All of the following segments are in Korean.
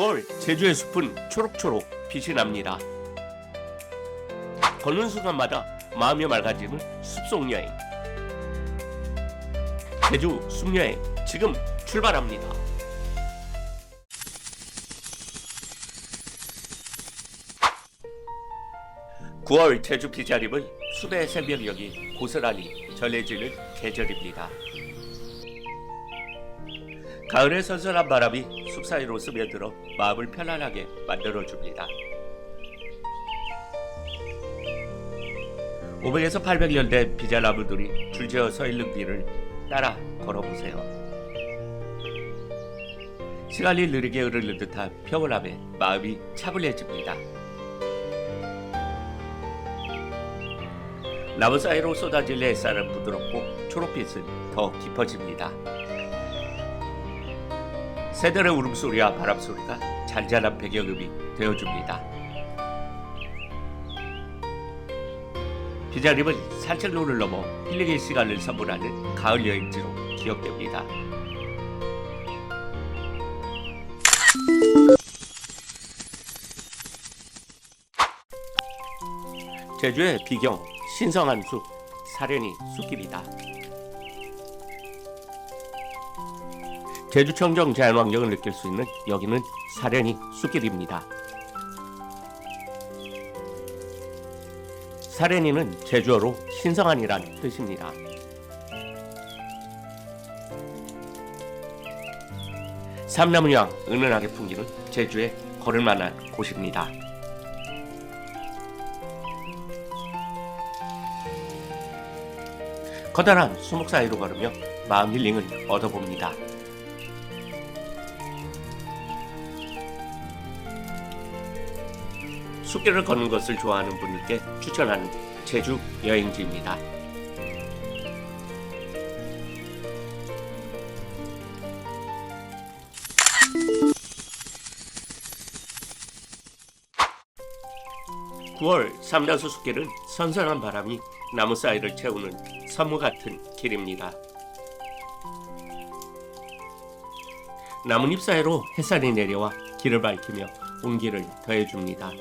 9월 제주의 숲은 초록초록 빛이 납니다. 걷는 순간마다 마음이 맑아지는 숲속 여행. 제주 숲 여행 지금 출발합니다. 9월 제주 비자림은 숲의 새벽녘이 고스란히 전해지는 계절입니다. 가을의 선선한 바람이 숲 사이로 스며들어 마음을 편안하게 만들어줍니다. 500에서 800년 된 비자나무들이 줄지어 서 있는 길을 따라 걸어보세요. 시간이 느리게 흐르는 듯한 평온함에 마음이 차분해집니다. 나무 사이로 쏟아질 햇살은 부드럽고 초록빛은 더 깊어집니다. 새들의 울음소리와 바람소리가 잔잔한 배경음이 되어줍니다. 비자림은 산책로를 넘어 힐링의 시간을 선물하는 가을 여행지로 기억됩니다. 제주의 비경 신성한 숲 사려니 숲길이다. 제주 청정 자연환경을 느낄 수 있는 여기는 사려니 숲길입니다. 사려니는 제주어로 신성한이란 뜻입니다. 삼나무양 은은하게 풍기는 제주의 걸을 만한 곳입니다. 커다란 수목 사이로 걸으며 마음 힐링을 얻어봅니다. 숲길을 걷는 것을 좋아하는 분들께 추천하는 제주 여행지입니다. (9월) 삼다수 숲길은 선선한 바람이 나무 사이를 채우는 선무 같은 길입니다. 나뭇잎 사이로 햇살이 내려와 길을 밝히며 온기를 더해줍니다.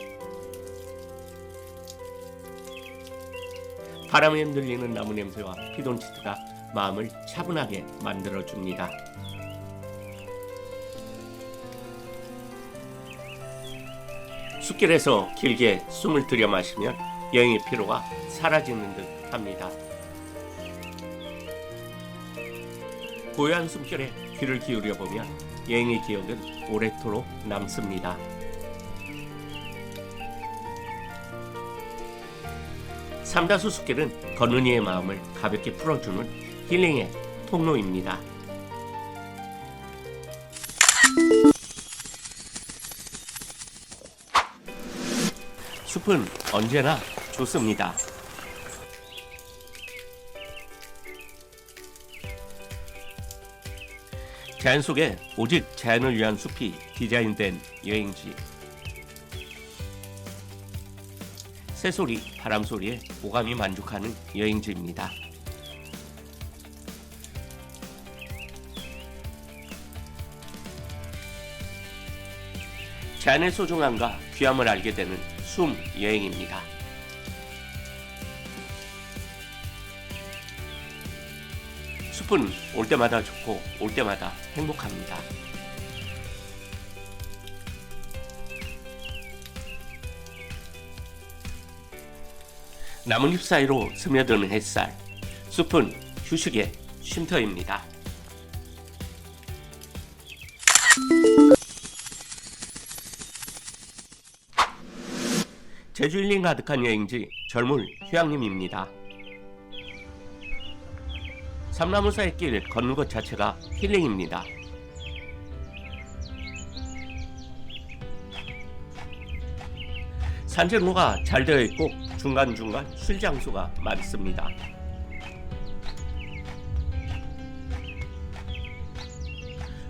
바람에 흔들리는 나무 냄새와 피톤치드가 마음을 차분하게 만들어줍니다. 숲길에서 길게 숨을 들여 마시면 여행의 피로가 사라지는 듯 합니다. 고요한 숨결에 귀를 기울여 보면 여행의 기억은 오래도록 남습니다. 삼다수 숲길은 걷는 이의 마음을 가볍게 풀어주는 힐링의 통로입니다. 숲은 언제나 좋습니다. 자연 속에 오직 자연을 위한 숲이 디자인된 여행지. 새소리, 바람소리에 오감이 만족하는 여행지입니다. 자연의 소중함과 귀함을 알게 되는 숨 여행입니다. 숲은 올 때마다 좋고 올 때마다 행복합니다. 나뭇잎 사이로 스며드는 햇살, 숲은 휴식의 쉼터입니다. 제주 힐링 가득한 여행지 젊은 휴양림입니다. 삼나무 사이 길 걷는 것 자체가 힐링입니다. 산책로가 잘 되어 있고 중간중간 쉴 장소가 많습니다.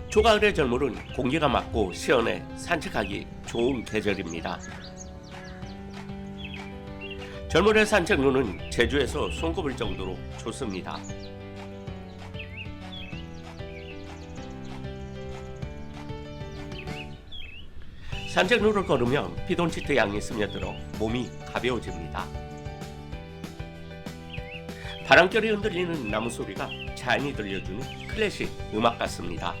초가을의 젊을은 공기가 맑고 시원해 산책하기 좋은 계절입니다. 젊은의 산책로는 제주에서 손꼽을 정도로 좋습니다. 산책로를 걸으면 피톤치드 향이 스며들어 몸이 가벼워집니다. 바람결이 흔들리는 나무 소리가 잔이 들려주는 클래식 음악 같습니다.